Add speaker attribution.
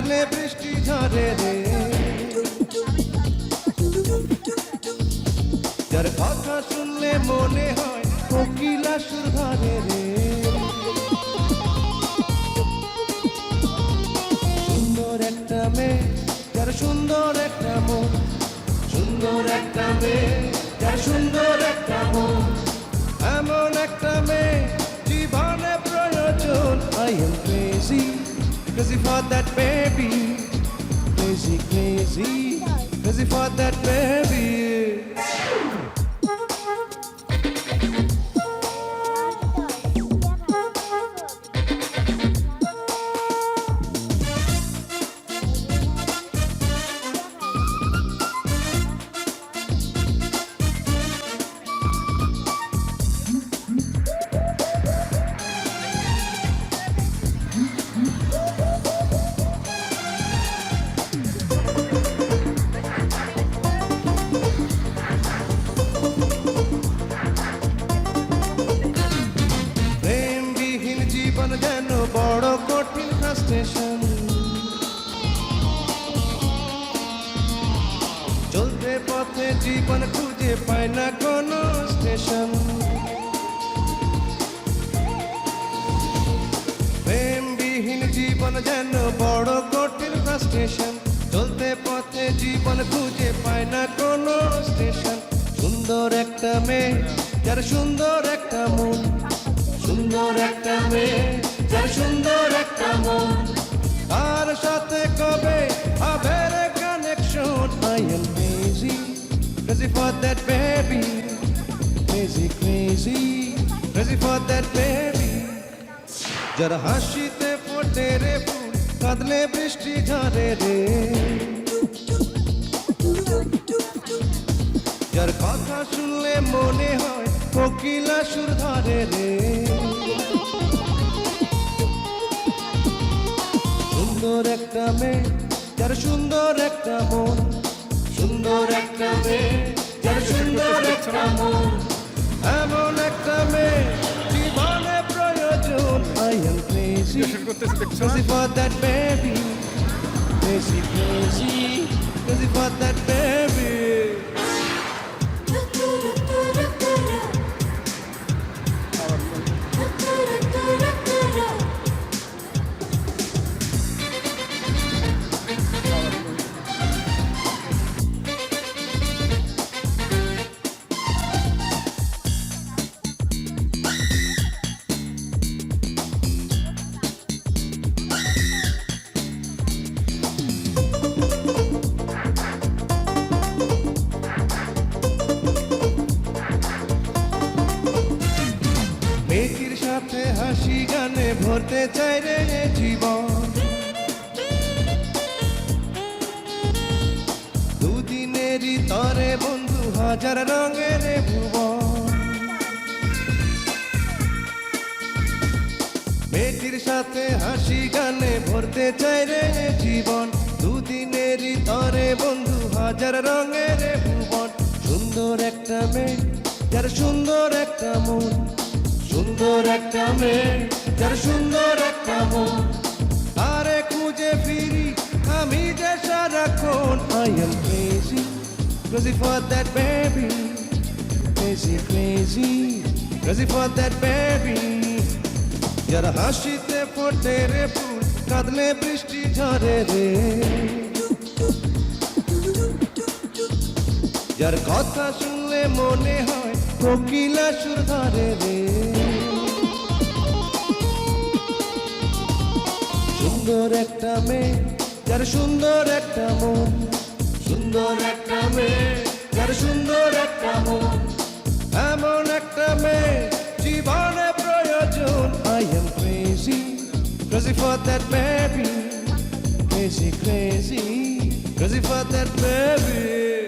Speaker 1: কাঁদলে বৃষ্টি ঝরে রে। যার কথা শুনলে মনে হয় কোকিলা সুর ধরে রে। সুন্দর একটা মেয়ে, যার সুন্দর একটা মন। সুন্দর একটা মেয়ে, যার সুন্দর একটা মন। এমন একটা মেয়ে, জীবনে প্রয়োজন, I am Cause he fought that baby. Crazy, crazy. Cause he fought that baby. জীবন যেন বড় কঠিন স্টেশন চলতে পথে জীবন খুঁজে পায় না কোনো স্টেশন প্রেমবিহীন জীবন যেন বড় কঠিন স্টেশন চলতে পথে জীবন খুঁজে পায় না কোনো স্টেশন সুন্দর একটা মেয়ে, যার সুন্দর একটা মন। সুন্দর একটা মেয়ে, যার সুন্দর একটা মন। তার সাথে কবে হবে রে connection I am crazy crazy for that baby crazy crazy crazy for that baby যার হাসিতে ফোটে রে কাঁদলে বৃষ্টি ঝরে রে। যার কথা শুনলে মনে হয় কোকিলা সুর ধরে রে। সুন্দর একটা মেয়ে যার সুন্দর একটা মন। সুন্দর একটা মেয়ে যার সুন্দর একটা মন। এমন একটা মেয়ে জীবনে প্রয়োজন I am crazy crazy for that baby crazy crazy crazy for that baby ভরতে চাই রে জীবন। দুদিনেরই তরে বন্ধু, হাজার রঙের ভুবন। মেয়েটির সাথে হাসি গানে ভরতে চাই রে জীবন। দুদিনেরই তরে বন্ধু, হাজার রঙের ভুবন। সুন্দর একটা মেয়ে, যার সুন্দর একটা মন, সুন্দর একটা মেয়ে। যার সুন্দর একটা মন, তারে খুঁজে ফিরি আমি যে সারাক্ষণ I am crazy crazy for that baby crazy crazy crazy for that baby যার হাসিতে ফোটে রে ফুল, কাঁদলে বৃষ্টি ঝরে রে। যার কথা শুনলে মনে হয় কোকিলা সুর ধরে রে। সুন্দর একটা মেয়ে, যার সুন্দর একটা মন। সুন্দর একটা মেয়ে, যার সুন্দর একটা মন। এমন একটা মেয়ে, জীবনে প্রয়োজন। I am crazy crazy for that baby crazy crazy crazy for that baby